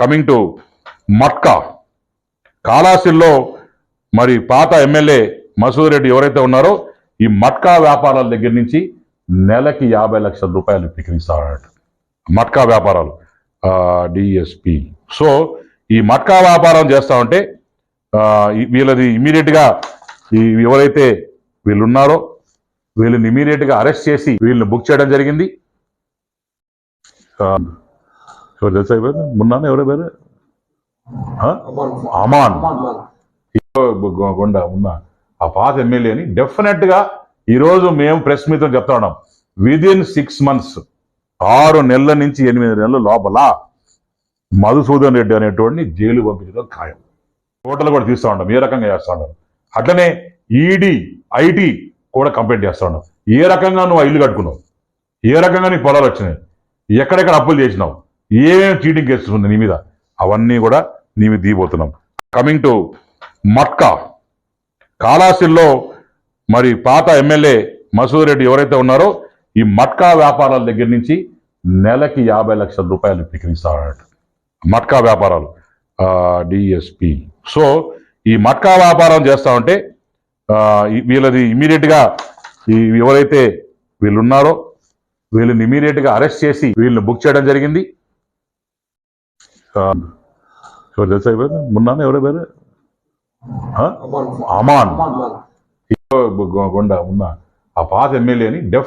Coming to Matka. కాళాసిల్లో మరి పాత ఎమ్మెల్యే మసూద్ రెడ్డి ఎవరైతే ఉన్నారో ఈ మట్కా వ్యాపారాల దగ్గర నుంచి నెలకి యాభై లక్షల రూపాయలు విక్రయిస్తారట. మట్కా వ్యాపారాలు డిఎస్పి సో ఈ మట్కా వ్యాపారం చేస్తా ఉంటే వీళ్ళది ఇమీడియట్గా ఈ ఎవరైతే వీళ్ళు ఉన్నారో వీళ్ళని ఇమీడియట్గా అరెస్ట్ చేసి వీళ్ళని బుక్ చేయడం జరిగింది. ఎవరు తెలుసా ఎవరు మున్నాను? ఎవరు పేరు? అమాన్. గొండ ఉన్న ఆ పాత ఎమ్మెల్యేని డెఫినెట్గా ఈరోజు మేము ప్రెస్ మీట్ చెప్తా ఉన్నాం. విదిన్ సిక్స్ మంత్స్ ఆరు నెలల నుంచి ఎనిమిది నెలల లోపల మధుసూదన్ రెడ్డి అనేటువంటి జైలు పంపించడం ఖాయం. టోటల్ కూడా తీస్తా ఉంటాం ఏ రకంగా చేస్తా ఉంటాం అట్లనే ఈడీ ఐటీ కూడా కంప్లైంట్ చేస్తా ఉన్నాం. ఏ రకంగా నువ్వు ఇల్లు కట్టుకున్నావు? ఏ రకంగా నీకు పొలాలు వచ్చినాయి? ఎక్కడెక్కడ అప్పులు చేసినావు? ఏ చీటింగ్ కేసులు ఉంది నీ మీద? అవన్నీ కూడా నీ మీద తీయబోతున్నాం కమింగ్ టు మట్కా కాళాసిల్లో మరి పాత ఎమ్మెల్యే మసూర్ రెడ్డి ఎవరైతే ఉన్నారో ఈ మట్కా వ్యాపారాల దగ్గర నుంచి నెలకి యాభై లక్షల రూపాయలు విక్రయిస్తారట. మట్కా వ్యాపారాలు. డిఎస్పి సో ఈ మట్కా వ్యాపారం చేస్తా ఉంటే వీళ్ళది ఇమీడియట్గా ఈ ఎవరైతే వీళ్ళున్నారో వీళ్ళని ఇమీడియట్గా అరెస్ట్ చేసి వీళ్ళని బుక్ చేయడం జరిగింది. ఎవరు తెలుసా ఎవరు మున్నాను? ఎవరు పేరు? అమాన్. గొండ ఉన్న ఆ పాత ఎమ్మెల్యేని డెఫ్